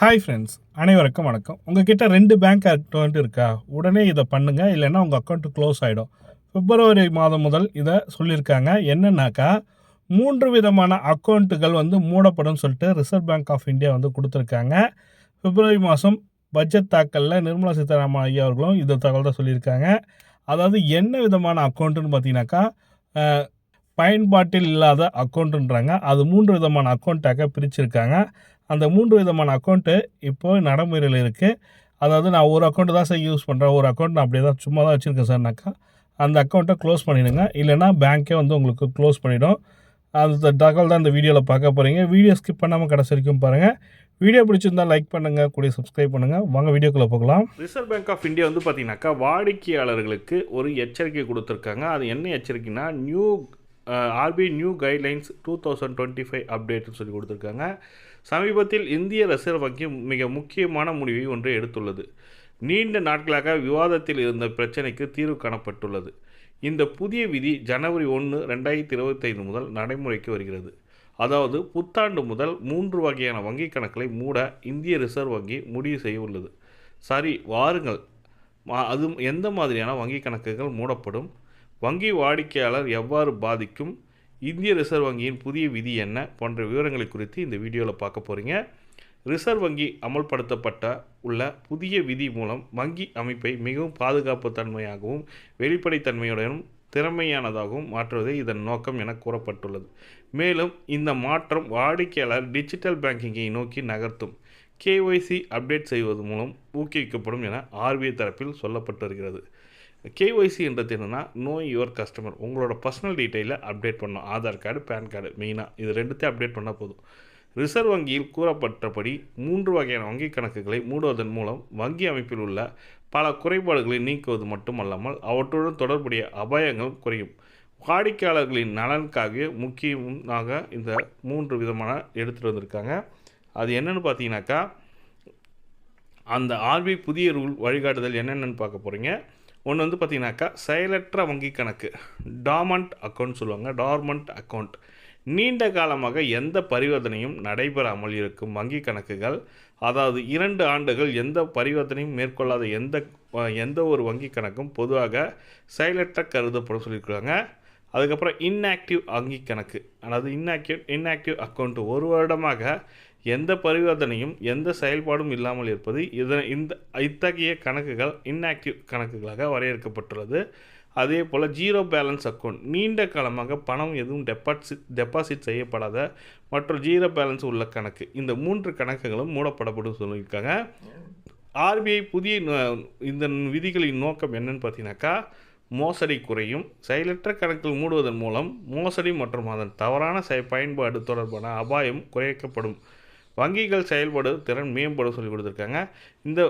Hi friends அனைவருக்கும் வணக்கம். உங்ககிட்ட ரெண்டு பேங்க் அக்கௌண்ட் இருக்கா? உடனே இதை பண்ணுங்கள் இல்லைன்னா உங்கள் அக்கௌண்ட்டு க்ளோஸ் ஆகிடும் பிப்ரவரி மாதம் முதல் இதை சொல்லியிருக்காங்க. என்னன்னாக்கா மூன்று விதமான அக்கௌண்ட்டுகள் வந்து மூடப்படும் சொல்லிட்டு ரிசர்வ் பேங்க் ஆஃப் இந்தியா வந்து கொடுத்துருக்காங்க. பிப்ரவரி மாதம் பட்ஜெட் தாக்கலில் நிர்மலா சீதாராமன் ஐயா அவர்களும் இதை தகவல் தான் சொல்லியிருக்காங்க. அதாவது என்ன விதமான அக்கௌண்ட்டுன்னு பார்த்தீங்கன்னாக்கா பயன்பாட்டில் இல்லாத அக்கௌண்ட்டுன்றாங்க அது மூன்று விதமான அக்கௌண்ட்டாக பிரிச்சிருக்காங்க. அந்த மூன்று விதமான அக்கௌண்ட்டு இப்போ நடைமுறையில் இருக்குது அதாவது நான் ஒரு அக்கௌண்ட்டு தான் சார் யூஸ் பண்ணுறேன் ஒரு அக்கௌண்ட் நான் அப்படியே தான் சும்மா தான் வச்சுருக்கேன் சார்னாக்கா அந்த அக்கௌண்ட்டை க்ளோஸ் பண்ணிடுங்க. இல்லைன்னா பேங்க்கே வந்து உங்களுக்கு க்ளோஸ் பண்ணிவிடும் அந்த தகவல் தான் இந்த வீடியோவில் பார்க்க போகிறீங்க வீடியோ ஸ்கிப் பண்ணாமல் கடைசி வரைக்கும் பாருங்கள் வீடியோ பிடிச்சிருந்தா லைக் பண்ணுங்கள் கூட சப்ஸ்கிரைப் பண்ணுங்கள் வாங்க வீடியோக்குள்ளே போகலாம். ரிசர்வ் பேங்க் ஆஃப் இந்தியா வந்து பார்த்தீங்கன்னாக்கா வாடிக்கையாளர்களுக்கு ஒரு எச்சரிக்கை கொடுத்துருக்காங்க. அது என்ன எச்சரிக்கைனா new RBI new guidelines two thousand twenty five அப்டேட்னு சொல்லி கொடுத்துருக்காங்க. சமீபத்தில் இந்திய ரிசர்வ் வங்கி மிக முக்கியமான முடிவை ஒன்றை எடுத்துள்ளது. நீண்ட நாட்களாக விவாதத்தில் இருந்த பிரச்சனைக்கு தீர்வு காணப்பட்டுள்ளது. இந்த புதிய விதி ஜனவரி ஒன்று ரெண்டாயிரத்தி இருபத்தைந்து முதல் நடைமுறைக்கு வருகிறது. அதாவது புத்தாண்டு முதல் மூன்று வகையான வங்கி கணக்குகளை மூட இந்திய ரிசர்வ் வங்கி முடிவு செய்ய உள்ளது. சரி வாருங்கள். அது எந்த மாதிரியான வங்கி கணக்குகள் மூடப்படும்? வங்கி வாடிக்கையாளர் எவ்வாறு பாதிக்கும்? இந்திய ரிசர்வ் வங்கியின் புதிய விதி என்ன? போன்ற விவரங்களை குறித்து இந்த வீடியோவில் பார்க்க போகிறீங்க ரிசர்வ் வங்கி அமல்படுத்தப்பட்ட உள்ள புதிய விதி மூலம் வங்கி அமைப்பை மிகவும் பாதுகாப்பு தன்மையாகவும் வெளிப்படைத்தன்மையுடனும் திறமையானதாகவும் மாற்றுவதே இதன் நோக்கம் என கூறப்பட்டுள்ளது. மேலும் இந்த மாற்றம் வாடிக்கையாளர் டிஜிட்டல் பேங்கிங்கை நோக்கி நகர்த்தும். கேஒய்சி அப்டேட் செய்வது மூலம் ஊக்குவிக்கப்படும் என ஆர்பிஐ தரப்பில் சொல்லப்பட்டு வருகிறது. கேஒய்சி என்றது என்னென்னா நோ யுவர் கஸ்டமர் உங்களோட பர்சனல் டீட்டெயிலை அப்டேட் பண்ணணும். ஆதார் கார்டு பேன் கார்டு மெயினாக இது ரெண்டுத்தையும் அப்டேட் பண்ணால் போதும். ரிசர்வ் வங்கியில் கூறப்பட்டபடி மூன்று வகையான வங்கி கணக்குகளை மூடுவதன் மூலம் வங்கி அமைப்பில் உள்ள பல குறைபாடுகளை நீக்குவது மட்டுமல்லாமல் அவற்றுடன் தொடர்புடைய அபாயங்கள் குறையும். வாடிக்கையாளர்களின் நலனுக்காக முக்கியமாக இந்த மூன்று விதமான எடுத்துகிட்டு வந்திருக்காங்க. அது என்னென்னு பார்த்தீங்கன்னாக்கா அந்த ஆர்பிஐ புதிய ரூல் வழிகாட்டுதல் என்னென்னு பார்க்க போகிறீங்க ஒன்று வந்து பார்த்தீங்கன்னாக்கா செயலற்ற வங்கி கணக்கு டாமண்ட் அக்கௌண்ட் சொல்லுவாங்க டார்மண்ட் அக்கௌண்ட் நீண்ட காலமாக எந்த பரிவர்த்தனையும் நடைபெறாமல் இருக்கும் வங்கி கணக்குகள் அதாவது இரண்டு ஆண்டுகள் எந்த பரிவர்த்தனையும் மேற்கொள்ளாத எந்த எந்த ஒரு வங்கி கணக்கும் பொதுவாக செயலற்ற கருதப்படும் சொல்லியிருக்காங்க அதுக்கப்புறம் இன்ஆக்டிவ் வங்கி கணக்கு அதாவது இன்ஆக்டிவ் இன்ஆக்டிவ் அக்கௌண்ட் ஒரு வருடமாக எந்த பரிவர்த்தனையும் எந்த செயல்பாடும் இல்லாமல் இருப்பது இதனை இந்த இத்தகைய கணக்குகள் இன்ஆக்டிவ் கணக்குகளாக வரையறுக்கப்பட்டுள்ளது. அதே போல் ஜீரோ பேலன்ஸ் அக்கௌண்ட் நீண்ட காலமாக பணம் எதுவும் டெபாசிட் டெபாசிட் செய்யப்படாத மற்றும் ஜீரோ பேலன்ஸ் உள்ள கணக்கு. இந்த மூன்று கணக்குகளும் மூடப்படப்படும் சொல்லியிருக்காங்க. ஆர்பிஐ புதிய இந்த விதிகளின் நோக்கம் என்னன்னு பார்த்தீங்கன்னாக்கா மோசடி குறையும். செயலற்ற கணக்கில் மூடுவதன் மூலம் மோசடி மற்றும் அதன் தவறான செய பயன்பாடு தொடர்பான அபாயம் குறைக்கப்படும். வங்கிகள் செயல்படு திறன் மேம்படும் சொல்லி கொடுத்துருக்காங்க. இந்த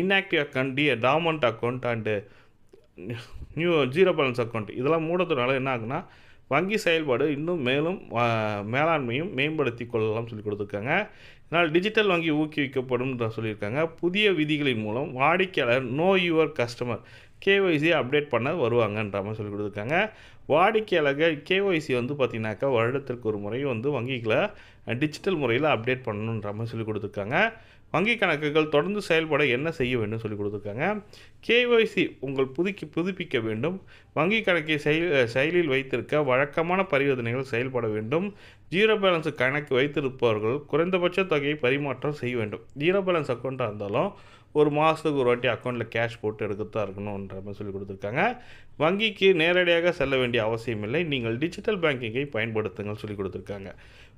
inactive account D dormant account and new zero balance account இதெல்லாம் மூடத்துனால என்ன ஆகுனா வங்கி செயல்பாடு இன்னும் மேலும் மேலாண்மையும் மேம்படுத்தி கொள்ளலாம் சொல்லி கொடுத்துருக்காங்க. இதனால் டிஜிட்டல் வங்கி ஊக்குவிக்கப்படும் சொல்லியிருக்காங்க. புதிய விதிகளின் மூலம் வாடிக்கையாளர் know your customer KYC update பண்ண வருவாங்கன்ற மாதிரி சொல்லி கொடுத்துருக்காங்க. வாடிக்கையாளர்கள் கேஒய்சி வந்து பார்த்திங்கனாக்கா வருடத்திற்கு ஒரு முறை வந்து வங்கிகளை டிஜிட்டல் முறையில் அப்டேட் பண்ணணுன்ற மாதிரி சொல்லி கொடுத்துருக்காங்க. வங்கி கணக்குகள் தொடர்ந்து செயல்பட என்ன செய்ய வேண்டும் சொல்லி கொடுத்துருக்காங்க. கேஒய்சி உங்கள் புதுக்கி புதுப்பிக்க வேண்டும். வங்கி கணக்கை செயல் செயலில் வைத்திருக்க வழக்கமான பரிவர்த்தனைகள் செயல்பட வேண்டும். ஜீரோ பேலன்ஸ் கணக்கு வைத்திருப்பவர்கள் குறைந்தபட்ச தொகையை பரிமாற்றம் செய்ய வேண்டும். ஜீரோ பேலன்ஸ் அக்கௌண்ட்டாக இருந்தாலும் ஒரு மாதத்துக்கு ஒரு வாட்டி அக்கௌண்ட்டில் கேஷ் போட்டு எடுக்கத்தான் இருக்கணுன்ற மாதிரி சொல்லி கொடுத்துருக்காங்க. வங்கிக்கு நேரடியாக செல்ல வேண்டிய அவசியமில்லை நீங்கள் டிஜிட்டல் பேங்கிங்கை பயன்படுத்துங்கள் சொல்லி கொடுத்துருக்காங்க.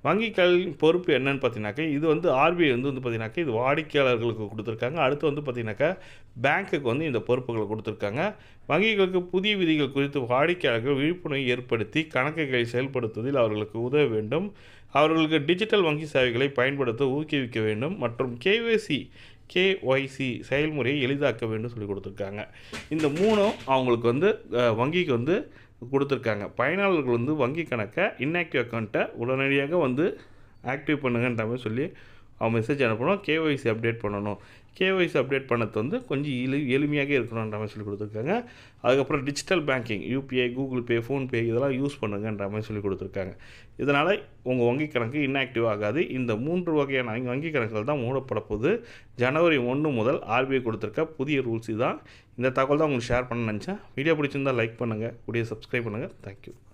வங்கிகளின் பொறுப்பு என்னன்னு பார்த்தீங்கன்னாக்கா இது வந்து ஆர்பிஐ வந்து வந்து பார்த்தீங்கன்னாக்கா இது வாடிக்கையாளர்களுக்கு கொடுத்துருக்காங்க. அடுத்து வந்து பார்த்தீங்கன்னாக்கா பேங்க்குக்கு வந்து இந்த பொறுப்புகளை கொடுத்துருக்காங்க. வங்கிகளுக்கு புதிய விதிகள் குறித்து வாடிக்கையாளர்கள் விழிப்புணர்வை ஏற்படுத்தி கணக்குகளை செயல்படுத்துவதில் அவர்களுக்கு உதவ வேண்டும். அவர்களுக்கு டிஜிட்டல் வங்கி சேவைகளை பயன்படுத்த ஊக்குவிக்க வேண்டும். மற்றும் கேவைசி கேஒய்சி செயல்முறையை எளிதாக்க வேண்டும் சொல்லி கொடுத்துருக்காங்க. இந்த மூணும் அவங்களுக்கு வந்து வங்கிக்கு வந்து கொடுத்துருக்காங்க. பயனாளர்கள் வந்து வங்கி கணக்கை இன்ஆக்டிவ் அக்கௌண்ட்டை உடனடியாக வந்து ஆக்டிவ் பண்ணுங்கன்ற மாதிரி சொல்லி அவன் மெசேஜ் அனுப்பணும். கேஒய்சி அப்டேட் பண்ணணும். கேஒய்சி அப்டேட் பண்ணது வந்து கொஞ்சம் எளி எளிமையாக இருக்கணுன்ற மாதிரி சொல்லி கொடுத்துருக்காங்க. அதுக்கப்புறம் digital banking UPI Google Pay PhonePe இதெல்லாம் யூஸ் பண்ணுங்கன்ற மாதிரி சொல்லி கொடுத்துருக்காங்க. இதனால் உங்கள் வங்கி கணக்கு இன்ஆக்டிவ் ஆகாது. இந்த மூன்று வகையான வங்கி- கணக்குகள் தான் மூடப்பட போகுது. ஜனவரி ஒன்று முதல் ஆர்பிஐ கொடுத்துருக்க புதிய ரூல்ஸ் தான் இந்த தகவல் தான் உங்களுக்கு ஷேர் பண்ண நினச்சேன். வீடியோ பிடிச்சிருந்தா லைக் பண்ணுங்கள் கூடிய சப்ஸ்கிரைப் பண்ணுங்கள் தேங்க்யூ